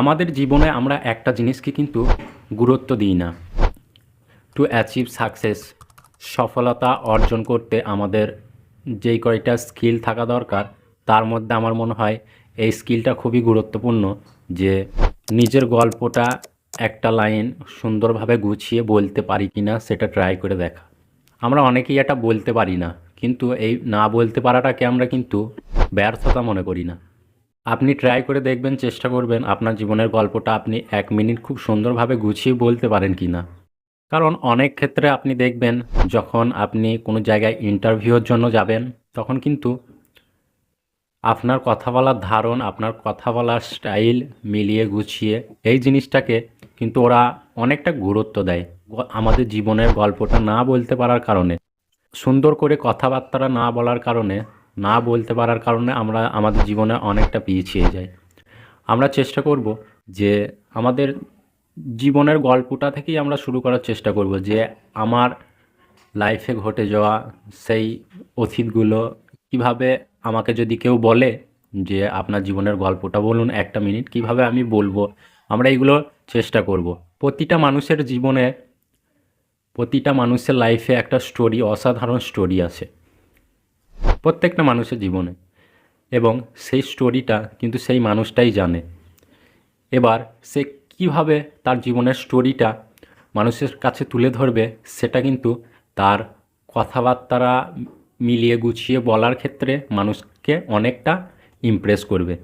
আমাদের জীবনে আমরা একটা জিনিসকে কিন্তু গুরুত্ব দিই না। টু অ্যাচিভ সাকসেস সফলতা অর্জন করতে আমাদের যেই কয়টা স্কিল থাকা দরকার, তার মধ্যে আমার মনে হয় এই স্কিলটা খুবই গুরুত্বপূর্ণ যে নিজের গল্পটা একটা লাইন সুন্দরভাবে গুছিয়ে বলতে পারি কি না সেটা ট্রাই করে দেখা। আমরা অনেকেই এটা বলতে পারি না, কিন্তু এই না বলতে পারাটাকে আমরা কিন্তু ব্যর্থতা মনে করি না। আপনি ট্রাই করে দেখবেন, চেষ্টা করবেন আপনার জীবনের গল্পটা আপনি এক মিনিট খুব সুন্দরভাবে গুছিয়ে বলতে পারেন কি না কারণ অনেক ক্ষেত্রে আপনি দেখবেন, যখন আপনি কোনো জায়গায় ইন্টারভিউর জন্য যাবেন, তখন কিন্তু আপনার কথা বলার ধারণ, আপনার কথা বলার স্টাইল মিলিয়ে গুছিয়ে এই জিনিসটাকে কিন্তু ওরা অনেকটা গুরুত্ব দেয় আমাদের জীবনের গল্পটা না বলতে পারার কারণে। সুন্দর করে কথাবার্তাটা না বলার কারণে না বলতে পারার কারণে আমরা আমাদের জীবনে অনেকটা পিছিয়ে যাই। আমরা চেষ্টা করব যে আমাদের জীবনের গল্পটা থেকেই আমরা শুরু করার চেষ্টা করব যে আমার লাইফে ঘটে যাওয়া সেই অতীতগুলো কীভাবে আমাকে যদি কেউ বলে যে আপনার জীবনের গল্পটা বলুন একটা মিনিট, কীভাবে আমি বলব? আমরা এগুলো চেষ্টা করব। প্রতিটা মানুষের জীবনে, প্রতিটা মানুষের লাইফে একটা স্টোরি অসাধারণ স্টোরি আছে। প্রত্যেকটা মানুষের জীবনে। এবং সেই স্টোরিটা কিন্তু সেই মানুষটাই জানে। এবার সে কীভাবে তার জীবনের স্টোরিটা মানুষের কাছে তুলে ধরবে, সেটা কিন্তু তার কথাবার্তারা মিলিয়ে গুছিয়ে বলার ক্ষেত্রে মানুষকে অনেকটা ইমপ্রেস করবে।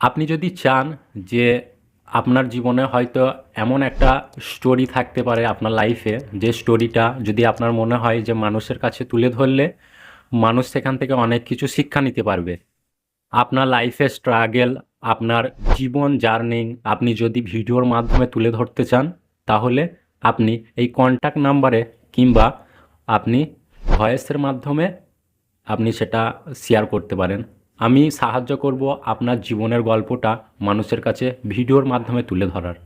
আপনি যদি চান যে আপনার জীবনে হয়তো এমন একটা স্টোরি থাকতে পারে আপনার লাইফে যে স্টোরিটা যদি আপনার মনে হয় যে মানুষের কাছে তুলে ধরলে মানুষ সেখান থেকে অনেক কিছু শিক্ষা নিতে পারবে। আপনার লাইফে স্ট্রাগেল আপনার জীবন জার্নিং আপনি যদি ভিডিওর মাধ্যমে তুলে ধরতে চান, তাহলে আপনি এই কন্ট্যাক্ট নাম্বারে কিংবা আপনি ভয়েসের মাধ্যমে আপনি সেটা শেয়ার করতে পারেন। আমি সাহায্য করব আপনার জীবনের গল্পটা মানুষের কাছে ভিডিওর মাধ্যমে তুলে ধরার।